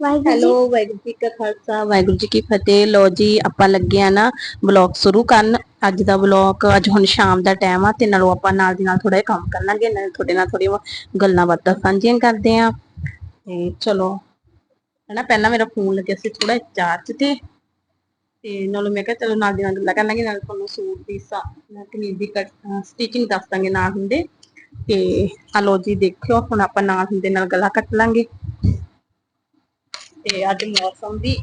Hello, Waheguru ji ਕਾ ਖਾਲਸਾ, ਵਾਹਿਗੁਰੂ ਜੀ ਕੀ ਫਤਿਹ। ਲੋ ਜੀ, ਆਪਾਂ ਲੱਗੇ ਆ ਨਾ ਬਲੌਗ ਸ਼ੁਰੂ ਕਰਨ। ਅੱਜ ਦਾ ਬਲੌਗ ਅੱਜ ਹੁਣ ਸ਼ਾਮ ਦਾ ਟਾਈਮ ਆ ਤੇ ਨਾਲੋਂ ਆਪਾਂ ਨਾਲ ਦੀ ਨਾਲ ਥੋੜਾ ਜਿਹਾ ਕੰਮ ਕਰ ਲਾਂਗੇ, ਨਾਲ ਤੁਹਾਡੇ ਨਾਲ ਥੋੜੀਆਂ ਗੱਲਾਂ ਬਾਤਾਂ ਸਾਂਝੀਆਂ ਕਰਦੇ ਆ ਤੇ ਚਲੋ, ਹਨਾ, ਪਹਿਲਾਂ ਮੇਰਾ ਫੋਨ ਲੱਗਿਆ ਸੀ ਥੋੜਾ ਚਾਰਜ ਤੇ। ਤੇ ਨਾਲੋਂ ਮੈਂ ਕਿਹਾ ਚਲੋ ਨਾਲ ਦੀ ਨਾਲ ਗੱਲਾਂ ਕਰ ਲਾਂਗੇ, ਨਾਲ ਤੁਹਾਨੂੰ ਸੂਟ ਦੀ ਕਮੀਜ਼ ਦੀ ਸਟਿਚਿੰਗ ਦੱਸ ਦਾਂਗੇ ਨਾਲ ਹੁੰਦੇ। ਤੇ ਆ ਲੋ ਜੀ, ਦੇਖਿਓ, ਹੁਣ ਆਪਾਂ ਨਾਲ ਹੁੰਦੇ ਨਾਲ ਗੱਲਾਂ ਕੱਟ ਲਾਂਗੇ। ਤੇ ਅੱਜ ਮੌਸਮ ਵੀ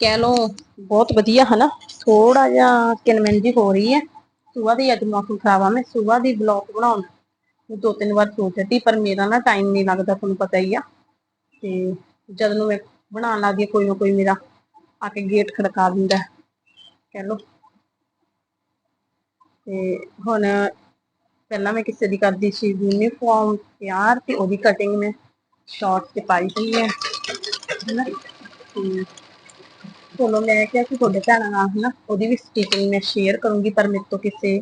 ਕਹਿ ਲੋ ਬਹੁਤ ਵਧੀਆ ਹਨਾ ਥੋੜਾ ਜਿਹਾ ਕਿਨਮਿੰਜੀ ਹੋ ਰਹੀ ਹੈ। ਸਵੇਰ ਦੀ ਅੱਜ ਮੌਸਮ ਖਰਾਬ ਆ, ਮੈਂ ਸਵੇਰ ਦੀ ਬਲੌਗ ਬਣਾਉਣ ਨੂੰ ਦੋ ਤਿੰਨ ਵਾਰ ਸੋਚਦੀ ਪਰ ਮੇਰਾ ਨਾ ਟਾਈਮ ਨਹੀਂ ਲੱਗਦਾ, ਤੁਹਾਨੂੰ ਪਤਾ ਹੀ ਆ। ਤੇ ਜਦ ਨੂੰ ਮੈਂ ਬਣਾਉਣ ਲੱਗਦੀ ਕੋਈ ਨਾ ਕੋਈ ਮੇਰਾ ਆ ਕੇ ਗੇਟ ਖੜਕਾ ਦਿੰਦਾ ਕਹਿ ਲੋ ਤੇ ਹੁਣ ਪਹਿਲਾਂ ਮੈਂ ਕਿਸੇ ਦੀ ਕਰਦੀ ਸੀ ਯੂਨੀਫਾਰਮ ਤਿਆਰ ਤੇ ਉਹਦੀ ਕਟਿੰਗ ਮੈਂ ਸ਼ਾਰਟ ਤੇ ਪਾਈ ਹੋਈ ਹੈ। ਹਨਾ? ਚਲੋ ਮੈਂ ਕਿਹਾ ਕਿ ਤੁਹਾਡੇ ਭੈਣਾਂ ਨਾਲ ਹਨਾ, ਉਹਦੀ ਵੀ ਸਟਿਚਿੰਗ ਮੈਂ ਸ਼ੇਅਰ ਕਰੂੰਗੀ, ਪਰ ਮੇਰੇ ਤੋਂ ਕਿਸੇ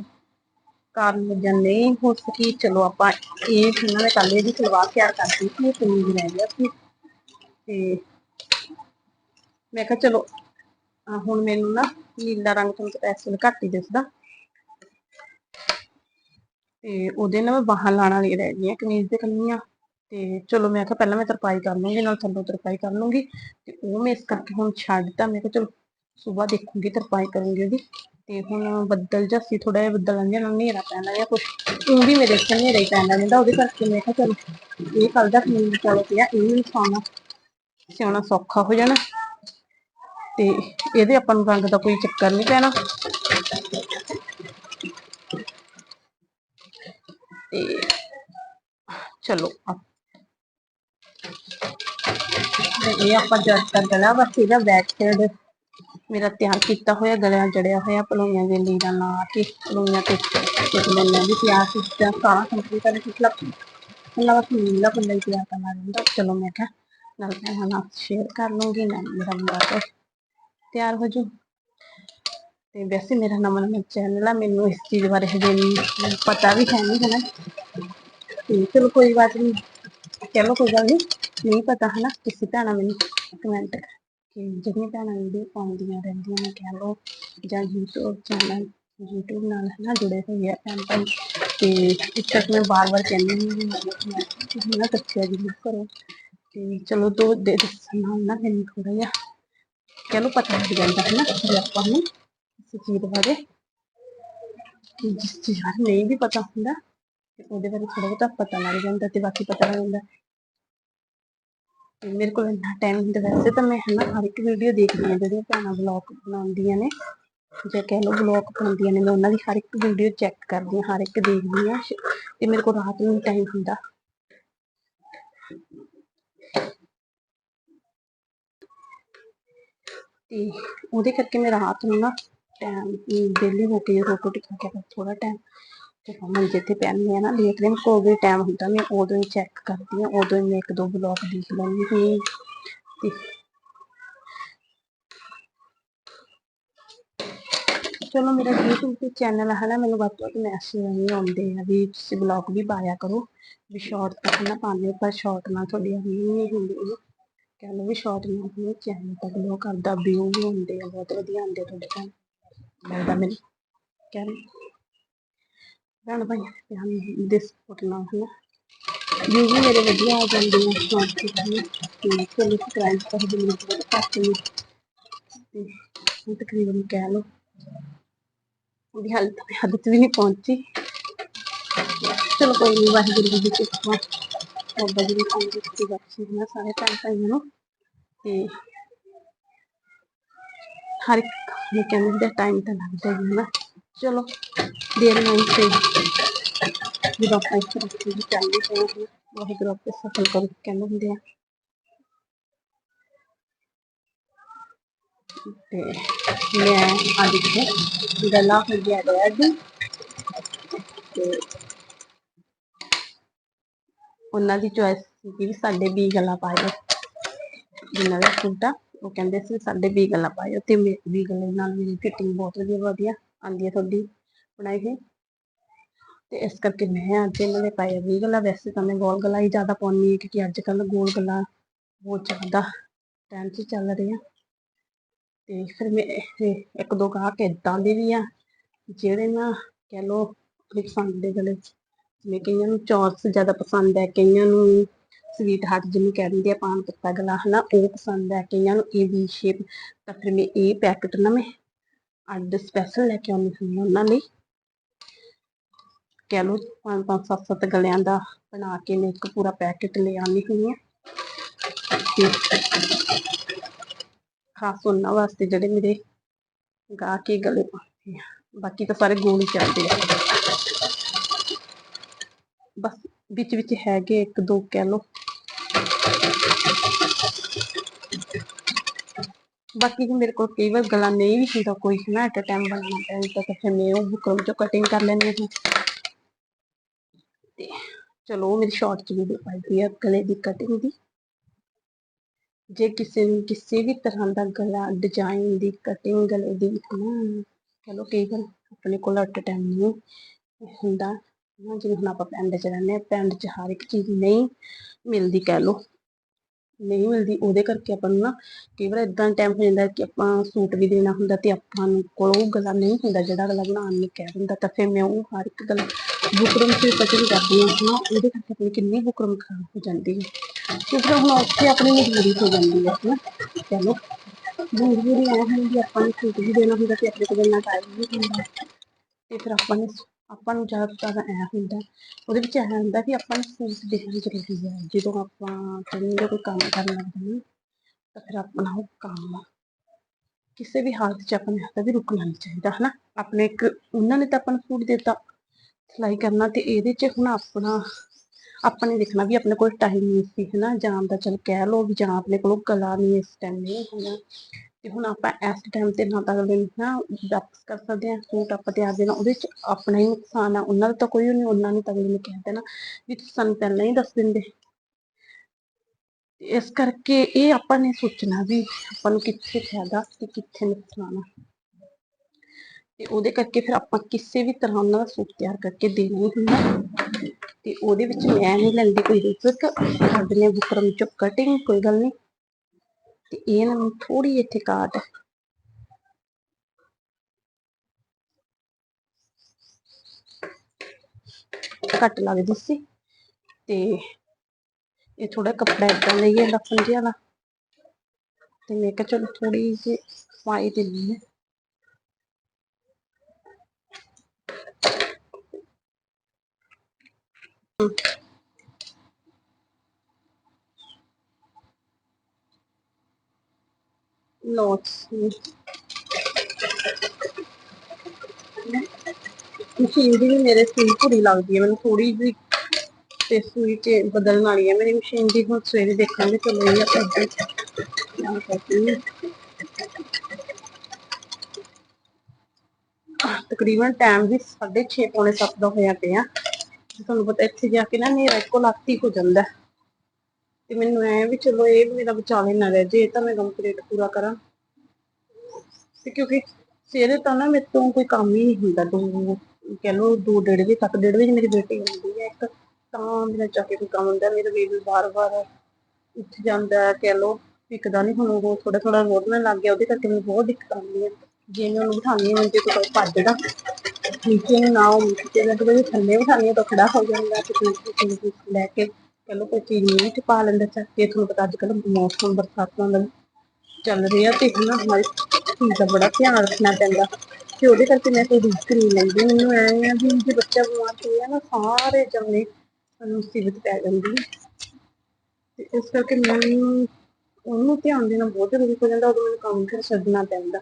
ਕਾਰਨ ਵਜ੍ਹਾ ਨਹੀਂ ਹੋ ਸਕੀ। ਚਲੋ ਆਪਾਂ ਇਹ ਇਹਨਾਂ ਨੇ ਕੱਲ ਇਹਦੀ ਸਲਵਾਰ ਤਿਆਰ ਕਰਤੀ ਸੀ ਕਮੀਜ਼ ਰਹਿ ਗਿਆ ਸੀ। ਤੇ ਮੈਂ ਕਿਹਾ ਚਲੋ ਹੁਣ ਮੈਨੂੰ ਨਾ ਨੀਲਾ ਰੰਗ ਤੁਹਾਨੂੰ ਪਤਾ ਇਸ ਵੇਲੇ ਘੱਟ ਹੀ ਦਿਸਦਾ। ਤੇ ਉਹਦੇ ਨਾਲ ਮੈਂ ਬਾਹਾਂ ਲਾਣਾ ਵਾਲੀ ਰਹਿ ਗਈਆਂ ਕਮੀਜ਼ ਦੇ ਕੰਨੀਆਂ। ਤੇ ਚਲੋ ਮੈਂ ਕਿਹਾ ਪਹਿਲਾਂ ਮੈਂ ਤਰਪਾਈ ਕਰ ਲੂੰਗੀ, ਨਾਲ ਥੱਲੋਂ ਤਰਪਾਈ ਕਰ ਲੂੰਗੀ ਤੇ ਉਹ ਮੈਂ ਇਸ ਕਰਕੇ ਹੁਣ ਛੱਡਤਾ ਮੈਂ ਕਿਹਾ ਚਲੋ ਸਵੇਰ ਦੇਖੂੰਗੀ ਤਰਪਾਈ ਕਰੂੰਗੀ ਉਹਦੀ ਤੇ ਹੁਣ ਬੱਦਲ ਜਿਹਾ ਸੀ ਥੋੜਾ ਜਿਹਾ ਬੱਦਲਾਂ ਜਿਹਾ ਨਾਲ ਹਨੇਰਾ ਪੈਂਦਾ ਜਾਂ ਕੁਝ ਉਹ ਵੀ ਮੇਰੇ ਇੱਥੇ ਹਨੇਰਾ ਹੀ ਪੈਂਦਾ ਰਹਿੰਦਾ ਉਹਦੇ ਕਰਕੇ ਮੈਂ ਕਿਹਾ ਚਲੋ ਇਹ ਕੱਲ ਦਾ ਕਮੀਜ਼ ਚਲੋ ਪਿਆ, ਇਹ ਵੀ ਸਿਉਣਾ ਸਿਉਣਾ ਸੌਖਾ ਹੋ ਜਾਣਾ ਤੇ ਇਹਦੇ ਆਪਾਂ ਨੂੰ ਰੰਗ ਦਾ ਕੋਈ ਚੱਕਰ ਨਹੀਂ ਪੈਣਾ। ਤੇ ਚਲੋ ਇਹ ਆਪਾਂ ਜੱਟ ਦਾ ਗਲਾ ਬਸ ਇਹਦਾ ਬੈਕ ਸਾਈਡ ਮੇਰਾ ਤਿਆਰ ਕੀਤਾ ਹੋਇਆ ਗਲਾ ਜੜਿਆ ਹੋਇਆ ਪਲੋਈਆਂ ਦੇ ਲੀਰਾਂ ਲਾ ਕੇ ਪਲੋਈਆਂ ਤੇ ਤੇ ਮੈਨੂੰ ਵੀ ਤਿਆਰ ਕੀਤਾ ਸਾਰਾ ਕੰਪਲੀਟ ਕਰ ਪਿਛਲਾ। ਪਹਿਲਾਂ ਬਸ ਨੀਲਾ ਪੱਲਾ ਹੀ ਤਿਆਰ ਕਰਨਾ ਰਹਿੰਦਾ ਚਲੋ ਮੈਂ ਕਿਹਾ, ਨਾਲ ਮੈਂ ਨਾਲ ਸ਼ੇਅਰ ਕਰ ਲੂੰਗੀ ਨਾਲ ਮੇਰਾ ਮੁੰਡਾ ਤੇ ਤਿਆਰ ਹੋ ਜੂ ਤੇ ਵੈਸੇ ਮੇਰਾ ਨਵਾਂ ਨਵਾਂ ਚੈਨਲ ਆ, ਮੈਨੂੰ ਇਸ ਚੀਜ਼ ਬਾਰੇ ਹਜੇ ਨਹੀਂ ਪਤਾ ਵੀ ਹੈ ਨਹੀਂ ਹੈ ਨਾ ਤੇ ਚਲੋ ਕੋਈ ਬਾਤ ਨਹੀਂ ਚਲੋ ਕੋਈ ਗੱਲ ਨਹੀਂ ਨਹੀਂ ਪਤਾ ਹੈ ਨਾ ਕਿਸੇ ਭੈਣਾਂ ਮੈਨੂੰ ਕਮੈਂਟ ਕਿ ਜਿਹੜੀਆਂ ਭੈਣਾਂ ਵੀਡੀਓ ਪਾਉਂਦੀਆਂ ਰਹਿੰਦੀਆਂ ਨੇ, ਕਹਿ ਲਓ, ਜਾਂ YouTube ਚੈਨਲ YouTube ਨਾਲ ਹੈ ਨਾ ਜੁੜੇ ਹੋਏ ਆ ਭੈਣ ਭਾਈ, ਤੇ ਇਸ ਤੱਕ ਮੈਂ ਬਾਰ-ਬਾਰ ਕਹਿੰਦੀ ਹਾਂ ਕਿ ਤੁਸੀਂ ਨਾ ਸਬਸਕ੍ਰਾਈਬ ਜ਼ਰੂਰ ਕਰੋ, ਤੇ ਚਲੋ ਦੋ ਦੇ ਦੱਸਣ ਨਾਲ ਨਾ ਮੈਨੂੰ ਥੋੜਾ ਜਿਹਾ। ਕਹਿ ਲਓ, ਪਤਾ ਲੱਗ ਜਾਂਦਾ ਹੈ ਨਾ ਕਿ ਆਪਾਂ ਨੂੰ ਇਸ ਚੀਜ਼ ਬਾਰੇ ਕਿ ਜਿਸ ਚੀਜ਼ ਬਾਰੇ ਨਹੀਂ ਵੀ ਪਤਾ ਹੁੰਦਾ, ਤੇ ਉਹਦੇ ਬਾਰੇ ਥੋੜਾ ਬਹੁਤਾ ਪਤਾ ਲੱਗ ਜਾਂਦਾ ਤੇ ਬਾਕੀ ਪਤਾ ਲੱਗ ਜਾਂਦਾ ਤੇ ਮੇਰੇ ਕੋਲ ਇੰਨਾ ਟਾਈਮ ਹੁੰਦਾ ਵੈਸੇ ਤਾਂ ਮੈਂ ਹਨਾ ਹਰ ਇੱਕ ਵੀਡੀਓ ਦੇਖਦੀ ਹਾਂ, ਜਿਹੜੀਆਂ ਭੈਣਾਂ ਵਲੌਗ ਬਣਾਉਂਦੀਆਂ ਨੇ, ਜਾਂ ਕਹਿ ਲਓ ਵਲੌਗ ਪਾਉਂਦੀਆਂ ਨੇ, ਮੈਂ ਉਹਨਾਂ ਦੀ ਹਰ ਇੱਕ ਵੀਡੀਓ ਚੈੱਕ ਕਰਦੀ ਹਾਂ, ਹਰ ਇੱਕ ਦੇਖਦੀ ਹਾਂ ਤੇ ਮੇਰੇ ਕੋਲ ਰਾਤ ਨੂੰ ਟਾਈਮ ਹੁੰਦਾ। ਤੇ ਉਹਦੇ ਕਰਕੇ ਮੈਂ ਰਾਤ ਨੂੰ ਨਾ, ਟਾਈਮ ਵਿਹਲੀ ਹੋ ਕੇ ਰੋਟੀ ਰੋਟੀ ਖਾ ਕੇ ਥੋੜਾ ਟਾਈਮ ਮੰਜੇ ਤੇ ਪੈਂਦੀ ਆ ਨਾ ਲੇਟ ਦੇ ਕੋਈ ਵੀ ਟਾਈਮ ਹੁੰਦਾ, ਮੈਂ ਉਦੋਂ ਹੀ ਚੈੱਕ ਕਰਦੀ ਹਾਂ ਉਦੋਂ ਹੀ ਮੈਂ ਇੱਕ ਦੋ ਬਲੌਗ ਦੇਖ ਲੈਂਦੀ ਹਾਂ ਤੇ ਚਲੋ ਮੇਰਾ YouTube ਤੇ ਚੈਨਲ ਹੈ ਨਾ ਮੈਨੂੰ ਵੱਧ ਤੋਂ ਵੱਧ ਮੈਸੇਜ ਨਹੀਂ ਆਉਂਦੇ ਆ ਵੀ ਤੁਸੀਂ ਬਲੌਗ ਵੀ ਪਾਇਆ ਕਰੋ, ਵੀ ਸ਼ਾਰਟ ਤੱਕ ਨਾ ਪਾਉਂਦੇ ਪਰ ਸ਼ਾਰਟ ਨਾਲ ਤੁਹਾਡੀ ਵੀਊ ਨਹੀਂ ਹੁੰਦੀ। ਕਹਿ ਲਓ ਵੀ ਸ਼ਾਰਟ ਨਾਲ ਆਪਣੇ ਚੈਨਲ ਤੱਕ ਬਲੌਗ ਕਰਦਾ ਵਿਊ ਵੀ ਹੁੰਦੇ ਆ, ਬਹੁਤ ਵਧੀਆ ਆਉਂਦੇ ਤੁਹਾਡੇ ਕੋਲ ਲੱਗਦਾ ਮੈਨੂੰ। ਕਹਿ ਭੈਣ ਭਾਈਆਂ ਤੇ ਹਮ ਦੇ ਸਪੋਰਟ ਨਾਲ ਹੈ ਵਿਊ ਮੇਰੇ ਵਧੀਆ ਆ ਜਾਂਦੇ ਆ ਸ਼ਾਰਟ ਤੇ ਤੇ ਚਲੋ ਸਬਸਕ੍ਰਾਈਬ ਕਰ ਦਿਓ ਮੈਨੂੰ ਬਹੁਤ ਘੱਟ ਨੇ ਤੇ ਤਕਰੀਬਨ ਕਹਿ ਲਓ, ਉਹਦੀ ਹਾਲਤ ਹੱਦ ਵੀ ਨਹੀਂ ਪਹੁੰਚੀ। ਚਲੋ ਕੋਈ ਨਹੀਂ, ਵਾਹਿਗੁਰੂ ਜੀ ਦੀ ਕਿਰਪਾ। ਬਾਬਾ ਜੀ ਦੀ ਤੰਦਰੁਸਤੀ ਬਖਸ਼ੀ ਨਾ ਸਾਰੇ ਭੈਣ ਭਾਈਆਂ ਨੂੰ। ਤੇ ਹਰ ਇੱਕ ਕਹਿੰਦੇ ਦਾ ਟਾਈਮ ਤਾਂ ਲੱਗਦਾ ਹੀ ਹੈ ਨਾ। ਚਲੋ। ਦੇਰ ਨਾਲ ਤੇ ਜਦੋਂ ਆਪਾਂ ਇਸ ਤਰ੍ਹਾਂ ਦੀ ਚੱਲਦੀ ਪਈ ਹੈ ਵਾਹਿਗੁਰੂ ਆਪੇ ਸਫਲ ਕਰੂ ਕਹਿੰਦੇ ਹੁੰਦੇ ਆ। ਤੇ ਮੈਂ ਅੱਜ ਇੱਥੇ ਗਲਾ ਹੋ ਗਿਆ ਰੈਡ ਤੇ ਉਹਨਾਂ ਦੀ ਚੋਇਸ ਸੀ ਵੀ ਸਾਡੇ ਵੀ ਗਲਾ ਪਾਇਓ। ਜਿਨ੍ਹਾਂ ਦਾ ਸੂਟ ਆ, ਉਹ ਕਹਿੰਦੇ ਸੀ ਸਾਡੇ ਵੀ ਗਲਾ ਪਾਇਓ ਤੇ ਵੀ ਗੱਲਾਂ ਨਾਲ ਮੇਰੀ ਫਿਟਿੰਗ ਬਹੁਤ ਵਧੀਆ ਵਧੀਆ ਆਂਦੀ ਹੈ ਤੁਹਾਡੀ। ਬਣਾਈ ਹੋਈ ਤੇ ਇਸ ਕਰਕੇ ਮੈਂ ਅੱਜ ਇਹਨਾਂ ਦੇ ਪਾਇਆ ਵੀ ਗਲਾ। ਵੈਸੇ ਤਾਂ ਮੈਂ ਗੋਲ ਗਲਾ ਹੀ ਜ਼ਿਆਦਾ ਪਾਉਣੀ ਹੈ ਕਿਉਂਕਿ ਅੱਜ ਕੱਲ ਗੋਲ ਗਲਾ ਬਹੁਤ ਜ਼ਿਆਦਾ ਟੈਂਸ਼ਨ ਚੱਲ ਰਹੀ ਤੇ ਫਿਰ ਮੈਂ ਇੱਕ ਦੋ ਗਾਹਕ ਏਦਾਂ ਦੇ ਵੀ ਆ ਜਿਹੜੇ ਨਾ ਕਹਿ ਲੋ ਪਸੰਦ ਦੇ ਗਲੇ ਜਿਵੇਂ ਕਈਆਂ ਨੂੰ ਚੌਰਸ ਜ਼ਿਆਦਾ ਪਸੰਦ ਹੈ, ਕਈਆਂ ਨੂੰ ਸਵੀਟ ਹਾਰਟ ਜਿਹਨੂੰ ਕਹਿ ਦਿੰਦੇ ਆ, ਪਾਨ ਪੱਤਾ ਗਲਾ, ਹਨਾ, ਉਹ ਪਸੰਦ ਹੈ। ਕਈਆਂ ਨੂੰ ਇਹ ਵੀ ਸ਼ੇਪ ਤਾਂ ਫਿਰ ਮੈਂ ਇਹ ਪੈਕਟ ਨਾ ਮੈਂ ਅੱਜ ਸਪੈਸ਼ਲ ਲੈ ਕੇ ਆਉਂਦੀ ਹੁੰਦੀ ਹਾਂ ਉਹਨਾਂ ਲਈ। ਕਹਿ ਲਓ ਪੰਜ ਪੰਜ, ਸੱਤ ਸੱਤ ਗਲਿਆਂ ਦਾ ਬਣਾ ਕੇ ਮੈਂ ਇੱਕ ਪੂਰਾ ਪੈਕੇਟ ਲੈ ਆਉਂਦੀ ਹੁੰਦੀ ਹਾਂ। ਖਾਸ ਉਹਨਾਂ ਵਾਸਤੇ ਜਿਹੜੇ ਮੇਰੇ ਗਾ ਕੇ ਗਲੇ ਪਾਉਂਦੇ ਆ। ਬਾਕੀ ਤਾਂ ਸਾਰੇ ਗੋਲ ਹੀ ਚੱਲਦੇ ਆ। ਬਸ ਵਿੱਚ ਵਿੱਚ ਹੈਗੇ ਇੱਕ, ਦੋ ਕਹਿ ਲਓ। ਬਾਕੀ ਜੇ ਮੇਰੇ ਕੋਲ ਕਈ ਵਾਰ ਗਲਾ ਨਹੀਂ ਵੀ ਹੁੰਦਾ ਕੋਈ ਨਾ ਐਟ ਟਾਈਮ ਬਣਾਉਣਾ ਪੈਂਦਾ ਤਾਂ ਫਿਰ ਮੈਂ ਉਹ ਬੁਕਰਮ ਚੋਂ ਕਟਿੰਗ ਕਰ ਲੈਂਦੀ ਹਾਂ। ਚਲੋ ਉਹ ਮੇਰੀ ਸ਼ਾਰਟ ਚ ਵੀਡੀਓ ਪਾਈ ਹੋਈ ਹੈ ਗਲੇ ਦੀ ਕਟਿੰਗ ਦੀ। ਜੇ ਕਿਸੇ ਨੂੰ ਕਿਸੇ ਵੀ ਤਰ੍ਹਾਂ ਦਾ ਗਲਾ ਡਿਜ਼ਾਈਨ ਦੀ ਕਟਿੰਗ ਗਲੇ ਦੀ ਹਨਾ ਚਲੋ ਕਈ ਵਾਰ ਆਪਣੇ ਕੋਲ ਅੱਟ ਟਾਈਮ ਨਹੀਂ ਹੁੰਦਾ। ਹਨਾ, ਜਿਵੇਂ ਹੁਣ ਆਪਾਂ ਪਿੰਡ ਚ ਰਹਿੰਦੇ ਆ ਪਿੰਡ ਚ ਹਰ ਇੱਕ ਚੀਜ਼ ਨਹੀਂ ਮਿਲਦੀ ਕਹਿ ਲੋ ਨਹੀਂ ਮਿਲਦੀ, ਉਹਦੇ ਕਰਕੇ ਆਪਾਂ ਨੂੰ ਨਾ ਕਈ ਵਾਰ ਇਦਾਂ ਟਾਈਮ ਹੋ ਜਾਂਦਾ ਕਿ ਆਪਾਂ ਸੂਟ ਵੀ ਦੇਣਾ ਹੁੰਦਾ ਤੇ ਆਪਾਂ ਨੂੰ ਕੋਲ ਉਹ ਗਲਾ ਨਹੀਂ ਹੁੰਦਾ ਜਿਹੜਾ ਗਲਾ ਬਣਾਉਣ ਨੂੰ ਕਹਿ ਦਿੰਦਾ, ਤਾਂ ਫਿਰ ਮੈਂ ਉਹ ਹਰ ਇੱਕ ਗਲਾ ਬੁਕਰਮ ਤੇ ਕਟਿੰਗ ਕਰਦੀ ਹਾਂ ਹਨਾ ਉਹਦੇ ਕਰਕੇ ਆਪਣੀ ਕਿੰਨੀ ਬੁਕਰਮ ਖਰਾਬ ਹੋ ਜਾਂਦੀ ਹੈ ਕਿਉਂਕਿ ਹੁਣ ਉੱਥੇ ਆਪਣੀ ਮਜਬੂਰੀ ਹੋ ਜਾਂਦੀ ਹੈ, ਹਨਾ। ਚਲੋ ਮਜਬੂਰੀ ਐ ਹੁੰਦੀ ਆਪਾਂ ਨੂੰ ਸੂਟ ਵੀ ਦੇਣਾ ਹੁੰਦਾ ਤੇ ਆਪਣੇ ਕੋਲ ਇੰਨਾ ਟਾਈਮ ਨਹੀਂ ਹੁੰਦਾ। ਤੇ ਫਿਰ ਆਪਾਂ ਨੂੰ ਆਪਾਂ ਨੂੰ ਜ਼ਿਆਦਾ ਤੋਂ ਜ਼ਿਆਦਾ ਐ ਹੁੰਦਾ, ਉਹਦੇ ਵਿੱਚ ਐ ਹੁੰਦਾ ਕਿ ਆਪਾਂ ਨੂੰ ਸੂਟ ਦੇਣਾ ਜ਼ਰੂਰੀ ਹੈ। ਜਦੋਂ ਆਪਾਂ ਚੰਗੇ ਕੋਈ ਕੰਮ ਕਰਨ ਲੱਗਦੇ ਹਾਂ, ਤਾਂ ਫਿਰ ਆਪਣਾ ਉਹ ਕੰਮ ਕਿਸੇ ਵੀ ਹਾਲਤ 'ਚ ਆਪਾਂ ਨੂੰ ਹੱਥ ਵੀ ਰੁਕਣਾ ਨਹੀਂ ਚਾਹੀਦਾ, ਹਨਾ। ਆਪਣੇ ਇੱਕ, ਉਹਨਾਂ ਨੇ ਤਾਂ ਆਪਾਂ ਨੂੰ ਸੂਟ ਦਿੱਤਾ ਸਿਲਾਈ ਕਰਨਾ ਤੇ ਇਹਦੇ 'ਚ ਹੁਣ ਆਪਣਾ, ਆਪਾਂ ਦੇਖਣਾ ਵੀ ਆਪਣੇ ਕੋਲ ਟਾਈਮ ਨਹੀਂ ਸੀ, ਹਨਾ? ਜਾਣ ਦਾ ਚਲ ਕਹਿ ਲਓ ਵੀ ਜਾਂ ਆਪਣੇ ਕੋਲ ਕਲਾ ਨਹੀਂ ਇਸ ਟਾਈਮ ਨਹੀਂ ਹੈਗਾ ਤੇ ਹੁਣ ਆਪਾਂ ਇਸ ਟਾਈਮ ਤੇ ਨਾ ਤਾਂ ਅਗਲੇ ਨੂੰ ਨਾ ਵਾਪਸ ਕਰ ਸਕਦੇ ਹਾਂ, ਸੂਟ ਆਪਾਂ ਤਿਆਰ ਦੇਣਾ, ਉਹਦੇ 'ਚ ਆਪਣਾ ਹੀ ਨੁਕਸਾਨ ਆ। ਉਹਨਾਂ ਦਾ ਤਾਂ ਕੋਈ ਨਹੀਂ, ਉਹਨਾਂ ਨੇ ਤਾਂ ਅਗਲੇ ਨੂੰ ਕਹਿ ਦੇਣਾ ਵੀ ਤੁਸੀਂ ਸਾਨੂੰ ਪਹਿਲਾਂ ਹੀ ਦੱਸ ਦਿੰਦੇ। ਇਸ ਕਰਕੇ ਇਹ ਆਪਾਂ ਨੇ ਸੋਚਣਾ ਵੀ ਆਪਾਂ ਨੂੰ ਕਿੱਥੇ ਫਾਇਦਾ ਤੇ ਕਿੱਥੇ ਨੁਕਸਾਨ ਆ। ਤੇ ਉਹਦੇ ਕਰਕੇ ਫਿਰ ਆਪਾਂ ਕਿਸੇ ਵੀ ਤਰ੍ਹਾਂ ਉਹਨਾਂ ਦਾ ਸੂਟ ਤਿਆਰ ਕਰਕੇ ਦੇਣਾ ਹੀ ਹੁੰਦਾ। ਤੇ ਉਹਦੇ ਵਿੱਚ ਮੈਂ ਨਹੀਂ ਲੈਂਦੀ ਕੋਈ ਰਿਸਕ ਕਰਦੇ ਨੇ ਬੁਕਰਮ ਚੋਂ ਕਟਿੰਗ ਕੋਈ ਗੱਲ ਨਹੀਂ। ਤੇ ਇਹ ਨਾ ਥੋੜੀ ਇੱਥੇ ਕਾਟ ਹੈ ਘੱਟ ਲੱਗਦੀ ਸੀ। ਤੇ ਇਹ ਥੋੜਾ ਕੱਪੜਾ ਇਦਾਂ ਦਾ ਹੀ ਹੈ ਲੱਫਨ ਜਿਹਾ ਵਾਲਾ ਤੇ ਮੈਂ ਕਿਹਾ ਚਲੋ ਥੋੜੀ ਜਿਹੀ ਸਫ਼ਾਈ ਦਿੰਦੀ ਹਾਂ। ਨੋਟਸ ਮਸ਼ੀਨ ਦੀ ਵੀ ਮੇਰੇ ਸੂਈ ਭੁਰੀ ਲੱਗਦੀ ਹੈ, ਮੈਨੂੰ ਥੋੜੀ ਜਿਹੀ ਤੇ ਸੂਈ ਚ ਬਦਲਣ ਵਾਲੀ ਹੈ, ਮੇਰੀ ਮਸ਼ੀਨ ਦੀ ਹੁਣ ਸਵੇਰੇ ਦੇਖਾਂਗੇ, ਚਲੋ ਇਹ ਆਪਾਂ ਏਦਾਂ ਹੀ। ਤਕਰੀਬਨ ਟਾਈਮ ਵੀ 6:30 ਪੌਣੇ 7 ਦਾ ਹੋਇਆ ਪਿਆ। ਤੁਹਾਨੂੰ ਪਤਾ ਇੱਥੇ ਜਾ ਕੇ ਨਾ ਹਨੇਰਾ ਇੱਕੋ ਲੱਖਤੀ ਹੋ ਜਾਂਦਾ ਤੇ ਮੈਨੂੰ ਐ ਵੀ ਚਲੋ ਇਹ ਮੇਰਾ ਵਿਚਾਲੇ ਨਾ ਰਹਿ ਜੇ ਇਹ ਤਾਂ ਮੈਂ ਕੰਪਲੀਟ ਪੂਰਾ ਕਰਾਂ। ਤੇ ਕਿਉਂਕਿ ਸਵੇਰੇ ਤਾਂ ਨਾ ਮੇਰੇ ਤੋਂ ਕੋਈ ਕੰਮ ਹੀ ਨਹੀਂ ਹੁੰਦਾ, ਦੋ ਕਹਿ ਲਓ ਦੋ ਡੇਢ ਵਜੇ ਤੱਕ, ਡੇਢ ਵਜੇ ਮੇਰੀ ਬੇਟੀ ਆਉਂਦੀ ਹੈ ਇੱਕ, ਤਾਂ ਮੇਰਾ ਜਾ ਕੇ ਕੋਈ ਕੰਮ ਹੁੰਦਾ, ਮੇਰਾ ਬੇਬੀ ਬਾਰ-ਬਾਰ ਉੱਠ ਜਾਂਦਾ, ਕਹਿ ਲਓ ਟਿਕਦਾ ਨਹੀਂ ਹੁਣ ਉਹ ਥੋੜਾ ਥੋੜਾ ਰੋੜਨ ਲੱਗ ਗਿਆ, ਉਹਦੇ ਕਰਕੇ ਮੈਨੂੰ ਬਹੁਤ ਦਿੱਕਤ ਆਉਂਦੀ ਹੈ। ਜੇ ਮੈਂ ਨੂੰ ਬਿਠਾਉਂਦੀ ਹਾਂ ਜੇ ਕੋਈ ਭੱਜਦਾ ਨੀਚੇ ਨੂੰ ਨਾ ਉਹ ਨੀਚੇ ਨਾ ਤੇ ਥੱਲੇ ਬਿਠਾਉਂਦੀ ਤਾਂ ਖੜਾ ਹੋ ਜਾਂਦਾ ਤੇ ਕੋਈ ਚੀਜ਼ ਲੈ ਕੇ ਕਹਿ ਲਓ ਕੋਈ ਚੀਜ਼ ਮੂੰਹ ਚ ਪਾ ਲੈਂਦਾ ਚੱਕ ਕੇ। ਤੁਹਾਨੂੰ ਪਤਾ ਅੱਜ ਕੱਲ੍ਹ ਮੌਸਮ ਬਰਸਾਤਾਂ ਦਾ ਚੱਲ ਰਿਹਾ ਤੇ ਹਨਾ ਹਮਾਰੀ ਚੀਜ਼ ਦਾ ਬੜਾ ਧਿਆਨ ਰੱਖਣਾ ਪੈਂਦਾ। ਤੇ ਉਹਦੇ ਕਰਕੇ ਮੈਂ ਕੋਈ ਰਿਸਕ ਨਹੀਂ ਲੈਂਦੀ। ਮੈਨੂੰ ਐ ਆ ਵੀ ਜੇ ਬੱਚਾ ਬਿਮਾਰ ਹੋਇਆ ਨਾ, ਸਾਰੇ ਜਮਨੇ ਮੁਸੀਬਤ ਪੈ ਜਾਂਦੀ ਤੇ ਇਸ ਕਰਕੇ ਮੈਨੂੰ ਉਹਨੂੰ ਧਿਆਨ ਦੇਣਾ ਬਹੁਤ ਜ਼ਰੂਰੀ ਹੋ ਜਾਂਦਾ ਉਦੋਂ ਮੈਨੂੰ ਕੰਮ ਫਿਰ ਛੱਡਣਾ ਪੈਂਦਾ।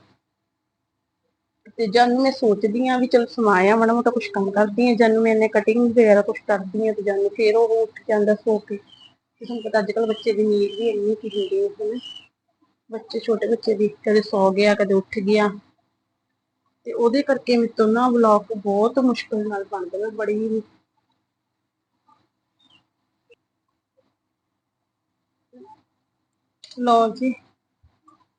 ਤੇ ਜਦ ਨੂੰ ਮੈਂ ਸੋਚਦੀ ਆ ਵੀ ਚਲ ਸਮਾਇਆ, ਮਾੜਾ ਮੋਟਾ ਕੁਝ ਕੰਮ ਕਰਦੀ ਆ, ਜਦ ਨੂੰ ਮੈਂ ਇਹਨੇ ਕਟਿੰਗ ਵਗੈਰਾ ਕੁਝ ਕਰਦੀ ਆ ਤੇ ਜਦ ਨੂੰ ਫਿਰ ਉਹ ਉੱਠ ਜਾਂਦਾ ਸੋ ਕੇ। ਤੇ ਤੁਹਾਨੂੰ ਪਤਾ ਅੱਜ ਕੱਲ ਬੱਚੇ ਦੀ ਨੀਂਦ ਵੀ ਇੰਨੀ ਕੀ ਹੁੰਦੀ ਹੈ ਹਨਾ। ਬੱਚੇ, ਛੋਟੇ ਬੱਚੇ ਦੀ ਕਦੇ ਸੌ ਗਿਆ, ਕਦੇ ਉੱਠ ਗਿਆ। ਤੇ ਉਹਦੇ ਕਰਕੇ ਮੇਰੇ ਤੋਂ ਨਾ ਵਲੌਗ ਬਹੁਤ ਮੁਸ਼ਕਲ ਨਾਲ ਬਣਦਾ ਨੇ ਬੜੀ ਲਓ ਜੀ।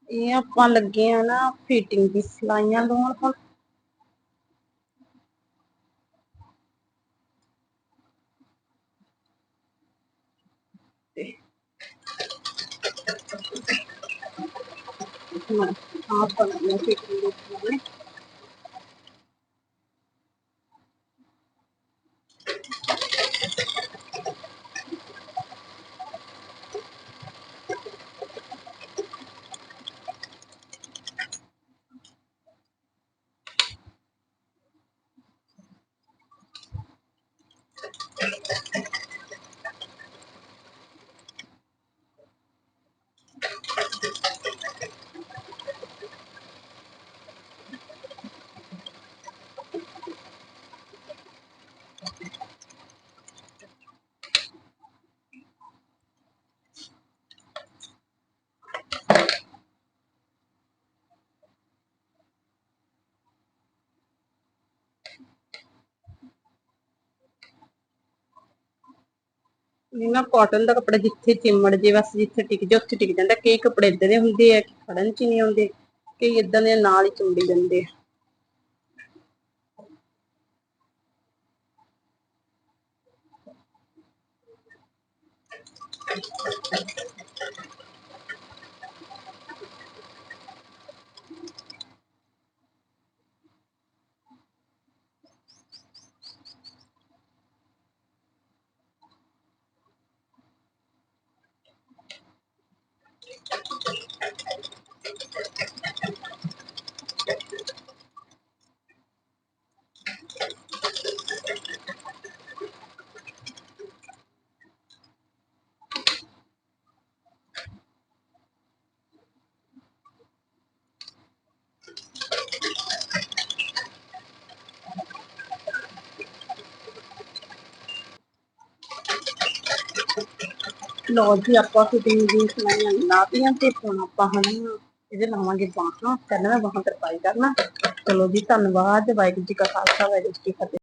ਇਹ ਆਪਾਂ ਲੱਗੇ ਆ ਨਾ ਫਿਟਿੰਗ ਦੀ ਸਲਾਈਆਂ ਲਾਉਣ ਹੁਣ। ਆਪਾਂ ਫਿਟਿੰਗ ਦੇ Okay. ਨਾਲ ਇਹ ਕਾਟਨ ਦਾ ਕੱਪੜਾ ਜਿੱਥੇ ਚਿੰਮੜ ਜੇ ਬਸ ਜਿੱਥੇ ਟਿਕ ਜਾ ਉੱਥੇ ਟਿਕ ਜਾਂਦਾ। ਕਈ ਕੱਪੜੇ ਇਦਾਂ ਦੇ ਹੁੰਦੇ ਆ ਕਿ ਫੜਨ ਚ ਹੀ ਨਹੀਂ ਆਉਂਦੇ, ਕਈ ਇਦਾਂ ਦੇ ਨਾਲ ਹੀ ਚੁੰਡੀ ਜਾਂਦੇ ਆ। ਲੋ ਜੀ ਆਪਾਂ ਫਿਟਿੰਗ ਦੀ ਸਲਾਈਆਂ ਲਾਤੀਆਂ ਤੇ ਹੁਣ ਆਪਾਂ ਹਨ ਇਹਦੇ ਲਾਵਾਂਗੇ ਬਾਹਾਂ, ਪਹਿਲਾਂ ਮੈਂ ਬਾਹਾਂ ਤਰਪਾਈ ਕਰਨਾ। ਚਲੋ ਜੀ, ਧੰਨਵਾਦ, ਵਾਹਿਗੁਰੂ ਜੀ ਕਾ ਖਾਲਸਾ, ਵਾਹਿਗੁਰੂ ਜੀ ਕੀ ਫਤਿਹ।